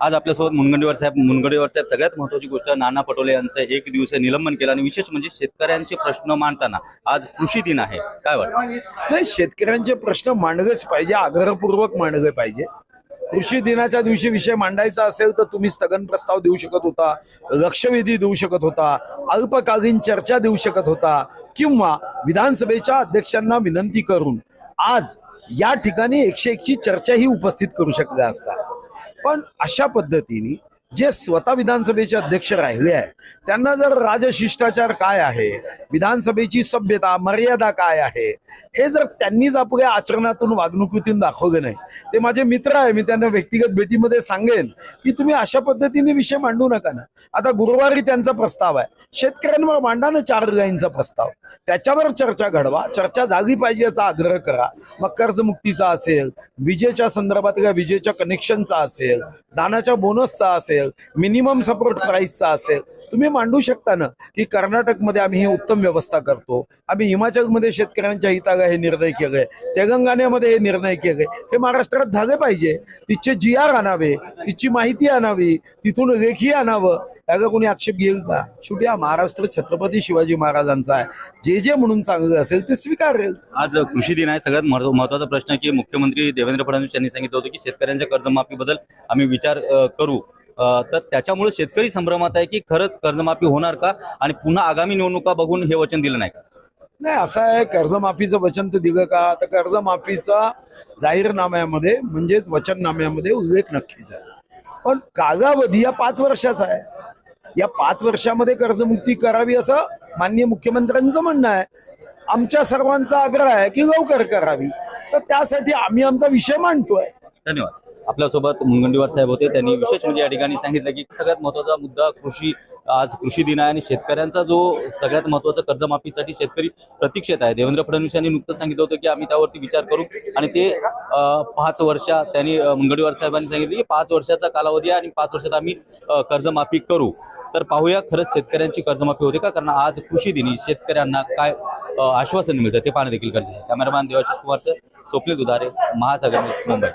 आज आपल्यासोबत मुनगंटीवार साहेब मुनगंटीवार साहेब सगळ्यात महत्वाची गोष्ट नाना पटोले यांचं एक दिवसीय निलंबन केलं आणि विशेष म्हणजे शेतकऱ्यांचे प्रश्न मांडताना आज कृषी दिन आहे. काय वाटतं? नाही शेतकऱ्यांचे प्रश्न मांडलेच पाहिजे आग्रहपूर्वक मांडले पाहिजे. कृषी दिनाच्या दिवशी विषय मांडायचा असेल तर तुम्ही स्थगन प्रस्ताव देऊ शकत होता लक्षवेधी देऊ शकत होता अल्पकालीन चर्चा देऊ शकत होता किंवा विधानसभेच्या अध्यक्षांना विनंती करून आज या ठिकाणी एकशे एकची चर्चाही उपस्थित करू शकल्या असता. पण अशा पद्धतीने जे स्वतः विधानसभेचे अध्यक्ष राहिले आहे त्यांना जर राजशिष्टाचार काय आहे विधानसभेची सभ्यता मर्यादा काय आहे हे जर त्यांनीच आपल्या आचरणातून वागणुकीतून दाखवलं नाही ते माझे मित्र आहे मी त्यांना व्यक्तिगत भेटीमध्ये सांगेन की तुम्ही अशा पद्धतीने विषय मांडू नका ना. आता गुरुवारी त्यांचा प्रस्ताव आहे. शेतकऱ्यांवर मांडा ना चार लाईनचा प्रस्ताव. त्याच्यावर चर्चा घडवा. चर्चा झाली पाहिजे याचा आग्रह करा. मग कर्जमुक्तीचा असेल विजेच्या संदर्भात विजेच्या कनेक्शनचा असेल दानाच्या बोनसचा असेल मिनिमम सपोर्ट प्राईसचा असेल तुम्ही मांडू शकता ना की कर्नाटकमध्ये आम्ही ही उत्तम व्यवस्था करतो. आम्ही हिमाचलमध्ये शेतकऱ्यांच्या हिताला हे निर्णय केले तेलंगणामध्ये हे निर्णय केले. हे महाराष्ट्रात झाले पाहिजे. तिचे जी आर आणावे तिची माहिती आणावी तिथून लेखी आणावं. त्याला कोणी आक्षेप घेईल का? शेवटी हा महाराष्ट्र छत्रपती शिवाजी महाराजांचा आहे. जे जे म्हणून चांगलं असेल ते स्वीकारेल. आज कृषी दिन आहे. सगळ्यात महत्त्वाचा प्रश्न की मुख्यमंत्री देवेंद्र फडणवीस यांनी सांगितलं होतं की शेतकऱ्यांच्या कर्जमाफीबद्दल आम्ही विचार करू. तर त्याच्यामुळे शेतकरी संभ्रमात आहे की खरंच कर्जमाफी होणार का? आणि पुन्हा आगामी निवडणुका बघून हे वचन दिलं नाही का? नाही असं आहे कर्जमाफीचं वचन तर दिलं का? तर कर्जमाफीचा जाहीरनाम्यामध्ये म्हणजेच वचननाम्यामध्ये उल्लेख नक्कीच आहे. पण कालावधी या पाच वर्षाचा आहे. या पाच वर्षामध्ये कर्जमुक्ती करावी असं माननीय मुख्यमंत्र्यांचं म्हणणं आहे. आमच्या सर्वांचा आग्रह आहे की लवकर करावी. तर त्यासाठी आम्ही आमचा विषय मांडतोय. धन्यवाद. आपल्यासोबत मुनगंडीवार साहेब होते. त्यांनी विशेष म्हणजे या ठिकाणी सांगितलं की सगळ्यात महत्त्वाचा मुद्दा कृषी आज कृषी दिन आहे आणि शेतकऱ्यांचा जो सगळ्यात महत्त्वाचा कर्जमाफीसाठी शेतकरी प्रतीक्षेत आहे. देवेंद्र फडणवीस यांनी नुकतंच सांगितलं होतं की आम्ही त्यावरती विचार करू आणि ते पाच वर्षा त्यांनी मुनगंडीवार साहेबांनी सांगितलं की पाच वर्षाचा कालावधी आहे आणि पाच वर्षात आम्ही कर्जमाफी करू. तर पाहूया खरंच शेतकऱ्यांची कर्जमाफी होते का? कारण आज कृषी दिनी शेतकऱ्यांना काय आश्वासन मिळतं ते पाहणं देखील गरजेचं कॅमेरामॅन देवाशिष कुमार सर स्वप्नील दुधारे महासागर मुंबई.